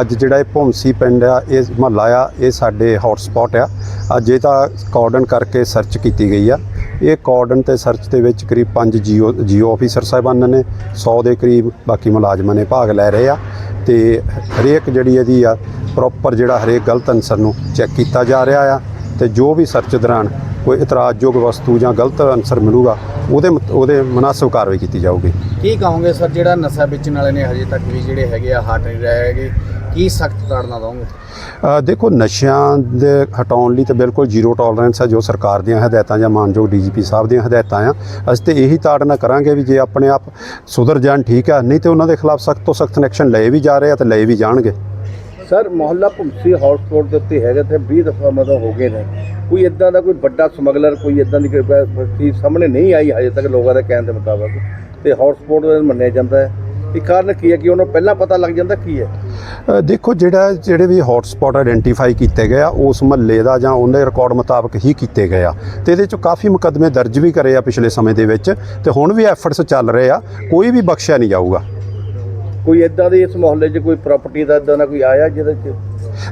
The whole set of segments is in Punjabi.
ਅੱਜ ਜਿਹੜਾ ਇਹ ਭੁੰਸੀ ਪਿੰਡ ਆ, ਇਹ ਮਹੱਲਾ ਆ, ਇਹ ਸਾਡੇ ਹੌਟ ਆ। ਅੱਜ ਇਹ ਤਾਂ ਕਾਰਡਨ ਕਰਕੇ ਸਰਚ ਕੀਤੀ ਗਈ ਆ। ਇਹ ਕਾਰਡਨ ਤੇ ਸਰਚ ਦੇ ਵਿੱਚ ਕਰੀਬ 5 ਜੀਓ ਜੀਓ ਆਫੀਸਰ ਸਾਹਿਬਾਨ ਨੇ 100 ਦੇ ਕਰੀਬ ਬਾਕੀ ਮੁਲਾਜ਼ਮਾਂ ਨੇ ਭਾਗ ਲੈ ਰਹੇ ਆ। ਤੇ ਹਰੇਕ ਜਿਹੜੀ ਇਹਦੀ ਆ ਪ੍ਰੋਪਰ ਜਿਹੜਾ ਹਰੇਕ ਗਲਤ ਅਨਸਰ ਨੂੰ ਚੈੱਕ ਕੀਤਾ ਜਾ ਰਿਹਾ ਆ। ਤੇ ਜੋ ਵੀ ਸਰਚ ਦੌਰਾਨ ਕੋਈ ਇਤਰਾਜ਼ਯੋਗ ਵਸਤੂ ਜਾਂ ਗਲਤ ਅਨਸਰ ਮਿਲੂਗਾ, ਉਹਦੇ ਮੁਤ- ਉਹਦੇ ਮੁਨਾਸਬ ਕਾਰਵਾਈ ਕੀਤੀ ਜਾਊਗੀ। ਕੀ ਕਹੋਗੇ ਸਰ, ਜਿਹੜਾ ਨਸ਼ਾ ਵੇਚਣ ਵਾਲੇ ਨੇ ਹਜੇ ਤੱਕ ਵੀ ਜਿਹੜੇ ਹੈਗੇ ਆ ਹਟ ਨਹੀਂ ਰਹੇ ਹੈਗੇ ਕੀ ਸਖਤ ਤਾੜਨਾ ਦੋਗੇ? ਦੇਖੋ ਨਸ਼ਿਆਂ ਦੇ ਹਟਾਉਣ ਲਈ ਤਾਂ ਬਿਲਕੁਲ ਜ਼ੀਰੋ ਟੋਲਰੈਂਸ ਹੈ ਜੋ ਸਰਕਾਰ ਦੀਆਂ ਹਦਾਇਤਾਂ ਜਾਂ ਮਾਨਯੋਗ ਡੀਜੀਪੀ ਸਾਹਿਬ ਦੀਆਂ ਹਦਾਇਤਾਂ ਆ। ਅਸੀਂ ਤੇ ਇਹੀ ਤਾੜਨਾ ਕਰਾਂਗੇ ਵੀ ਜੇ ਆਪਣੇ ਆਪ ਸੁਧਰ ਜਾਣ ਠੀਕ ਆ ਨਹੀਂ ਤੇ ਉਹਨਾਂ ਦੇ ਖਿਲਾਫ ਸਖਤ ਤੋਂ ਸਖਤ ਐਕਸ਼ਨ ਲਏ ਵੀ ਜਾ ਰਹੇ ਆ ਤੇ ਲਏ ਵੀ ਜਾਣਗੇ। ਸਰ ਮੁਹੱਲਾ ਭੁੰਸੀ ਹੌਟਸਪੌਟ ਦੇ ਉੱਤੇ ਹੈਗਾ ਤੇ 20 ਦਫਾ ਮਤਲਬ ਹੋ ਗਏ ਨੇ। ਕੋਈ ਇਦਾਂ ਦਾ ਕੋਈ ਵੱਡਾ ਸਮਗਲਰ ਕੋਈ ਇਦਾਂ ਦੀ ਕੋਈ ਸਾਹਮਣੇ ਨਹੀਂ ਆਈ ਹਜੇ ਤੱਕ ਲੋਕਾਂ ਦੇ ਕਹਿਣ ਦੇ ਮੁਤਾਬਕ। ਤੇ ਹੌਟਸਪੌਟ ਮੰਨਿਆ ਜਾਂਦਾ ਹੈ। ਇਹ ਕਾਰਨ ਕੀ ਹੈ ਕਿ ਉਹਨੂੰ ਪਹਿਲਾਂ ਪਤਾ ਲੱਗ ਜਾਂਦਾ ਕੀ ਹੈ? ਦੇਖੋ ਜਿਹੜਾ ਜਿਹੜੇ ਵੀ ਹੌਟ ਸਪੌਟ ਆਇਡੈਂਟੀਫਾਈ ਕੀਤੇ ਗਏ ਆ ਉਸ ਮਹੱਲੇ ਦਾ ਜਾਂ ਉਹਦੇ ਰਿਕਾਰਡ ਮੁਤਾਬਕ ਹੀ ਕੀਤੇ ਗਏ ਆ। ਤੇ ਇਹਦੇ ਚ ਕਾਫੀ ਮੁਕੱਦਮੇ ਦਰਜ ਵੀ ਕਰੇ ਆ ਪਿਛਲੇ ਸਮੇਂ ਦੇ ਵਿੱਚ ਤੇ ਹੁਣ ਵੀ ਐਫਰਟਸ ਚੱਲ ਰਹੇ ਆ ਕੋਈ ਵੀ ਬਖਸ਼ਿਆ ਨਹੀਂ ਜਾਊਗਾ। ਕੋਈ ਇਦਾਂ ਦੀ ਇਸ ਮੁਹੱਲੇ 'ਚ ਕੋਈ ਪ੍ਰਾਪਰਟੀ ਦਾ ਇਦਾਂ ਦਾ ਕੋਈ ਆਇਆ ਜਿਹਦੇ 'ਚ?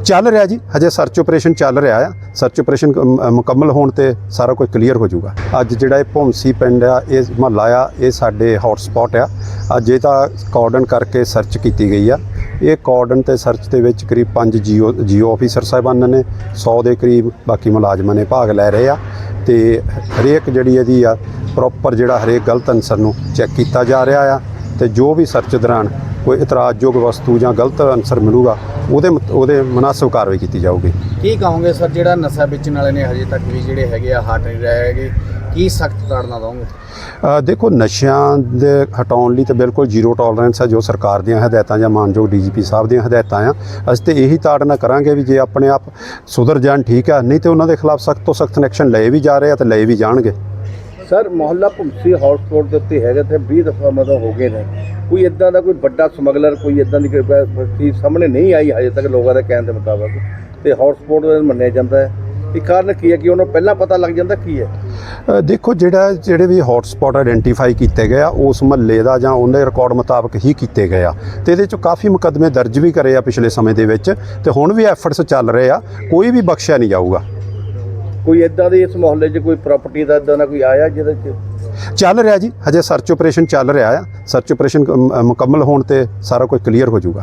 ਚੱਲ ਰਿਹਾ ਜੀ ਹਜੇ ਸਰਚ ਆਪਰੇਸ਼ਨ ਚੱਲ ਰਿਹਾ ਆ। ਸਰਚ ਆਪਰੇਸ਼ਨ ਮੁਕੰਮਲ ਹੋਣ ਤੇ ਸਾਰਾ ਕੁਝ ਕਲੀਅਰ ਹੋ ਜਾਊਗਾ। ਅੱਜ ਜਿਹੜਾ ਇਹ ਭੌਂਸੀ ਪਿੰਡ ਆ ਇਹ ਮਹੱਲਾ ਆ ਇਹ ਸਾਡੇ ਹੌਟ ਸਪੌਟ ਆ। ਅੱਜ ਇਹ ਤਾਂ ਕਾਰਡਨ ਕਰਕੇ ਸਰਚ ਕੀਤੀ ਗਈ ਆ। ਇਹ ਕੋਰਡਨ ਤੇ ਸਰਚ ਦੇ ਵਿੱਚ ਕਰੀਬ 5 ਜੀਓ ਜੀਓ ਆਫੀਸਰ ਸਾਹਿਬਾਨ ਨੇ 100 ਦੇ ਕਰੀਬ ਬਾਕੀ ਮੁਲਾਜ਼ਮਾਂ ਨੇ ਭਾਗ ਲੈ ਰਹੇ ਆ ਤੇ ਹਰੇਕ ਜਿਹੜੀ ਇਹਦੀ ਆ ਪ੍ਰੋਪਰ ਜਿਹੜਾ ਹਰੇਕ ਗਲਤ ਅਨਸਰ ਨੂੰ ਚੈੱਕ ਕੀਤਾ ਜਾ ਰਿਹਾ ਆ ਤੇ ਜੋ ਵੀ ਸਰਚ ਦੌਰਾਨ ਕੋਈ ਇਤਰਾਜ਼ਯੋਗ ਵਸਤੂ ਜਾਂ ਗਲਤ ਅਨਸਰ ਮਿਲੂਗਾ, ਉਹਦੇ ਮੁਤ- ਉਹਦੇ ਮੁਨਾਸਬ ਕਾਰਵਾਈ ਕੀਤੀ ਜਾਊਗੀ। ਕੀ ਕਹੋਗੇ ਸਰ, ਜਿਹੜਾ ਨਸ਼ਾ ਵੇਚਣ ਵਾਲੇ ਨੇ ਹਜੇ ਤੱਕ ਵੀ ਜਿਹੜੇ ਹੈਗੇ ਆ ਹਟ ਨਹੀਂ ਰਹੇ ਹੈਗੇ ਕੀ ਸਖਤ ਤਾੜਨਾ ਦੋਗੇ ਅ, ਦੇਖੋ ਨਸ਼ਿਆਂ ਦੇ ਹਟਾਉਣ ਲਈ ਤਾਂ ਬਿਲਕੁਲ ਜ਼ੀਰੋ ਟੋਲਰੈਂਸ ਹੈ ਜੋ ਸਰਕਾਰ ਦੀਆਂ ਹਦਾਇਤਾਂ ਜਾਂ ਮਾਨਯੋਗ ਡੀਜੀਪੀ ਸਾਹਿਬ ਦੀਆਂ ਹਦਾਇਤਾਂ ਆ। ਅਸੀਂ ਤੇ ਇਹੀ ਤਾੜਨਾ ਕਰਾਂਗੇ ਵੀ ਜੇ ਆਪਣੇ ਆਪ ਸੁਧਰ ਜਾਣ ਠੀਕ ਆ ਨਹੀਂ ਤੇ ਉਹਨਾਂ ਦੇ ਖਿਲਾਫ ਸਖਤ ਤੋਂ ਸਖਤ ਐਕਸ਼ਨ ਲਏ ਵੀ ਜਾ ਰਹੇ ਆ ਤੇ ਲਏ ਵੀ ਜਾਣਗੇ। ਸਰ ਮੁਹੱਲਾ ਭੁੰਸੀ ਹੌਟਸਪੌਟ ਦੇ ਉੱਤੇ ਹੈਗਾ ਤੇ 20 ਦਫਾ ਮਤਲਬ ਹੋ ਗਏ ਨੇ। ਕੋਈ ਇਦਾਂ ਦਾ ਕੋਈ ਵੱਡਾ ਸਮਗਲਰ ਕੋਈ ਇਦਾਂ ਦੀ ਕੋਈ ਚੀਜ਼ ਸਾਹਮਣੇ ਨਹੀਂ ਆਈ ਹਜੇ ਤੱਕ ਲੋਕਾਂ ਦੇ ਕਹਿਣ ਦੇ ਮੁਤਾਬਕ। ਤੇ ਹੌਟਸਪੌਟ ਮੰਨਿਆ ਜਾਂਦਾ ਹੈ। ਇਹ ਕਾਰਨ ਕੀ ਹੈ ਕਿ ਉਹਨੂੰ ਪਹਿਲਾਂ ਪਤਾ ਲੱਗ ਜਾਂਦਾ ਕੀ ਹੈ? ਦੇਖੋ ਜਿਹੜਾ ਜਿਹੜੇ ਵੀ ਹੌਟ ਸਪੌਟ ਆਇਡੈਂਟੀਫਾਈ ਕੀਤੇ ਗਏ ਆ ਉਸ ਮਹੱਲੇ ਦਾ ਜਾਂ ਉਹਦੇ ਰਿਕਾਰਡ ਮੁਤਾਬਕ ਹੀ ਕੀਤੇ ਗਏ ਆ। ਤੇ ਇਹਦੇ ਚ ਕਾਫੀ ਮੁਕੱਦਮੇ ਦਰਜ ਵੀ ਕਰੇ ਆ ਪਿਛਲੇ ਸਮੇਂ ਦੇ ਵਿੱਚ ਤੇ ਹੁਣ ਵੀ ਐਫਰਟਸ ਚੱਲ ਰਹੇ ਆ ਕੋਈ ਵੀ ਬਖਸ਼ਿਆ ਨਹੀਂ ਜਾਊਗਾ। ਕੋਈ ਇਦਾਂ ਦੀ ਇਸ ਮੁਹੱਲੇ 'ਚ ਕੋਈ ਪ੍ਰਾਪਰਟੀ ਦਾ ਇਦਾਂ ਦਾ ਕੋਈ ਆਇਆ ਜਿਹਦੇ 'ਚ? ਚੱਲ ਰਿਹਾ ਜੀ ਹਜੇ ਸਰਚ ਆਪਰੇਸ਼ਨ ਚੱਲ ਰਿਹਾ ਆ। ਸਰਚ ਆਪਰੇਸ਼ਨ ਮੁਕੰਮਲ ਹੋਣ ਤੇ ਸਾਰਾ ਕੁਝ ਕਲੀਅਰ ਹੋ ਜਾਊਗਾ।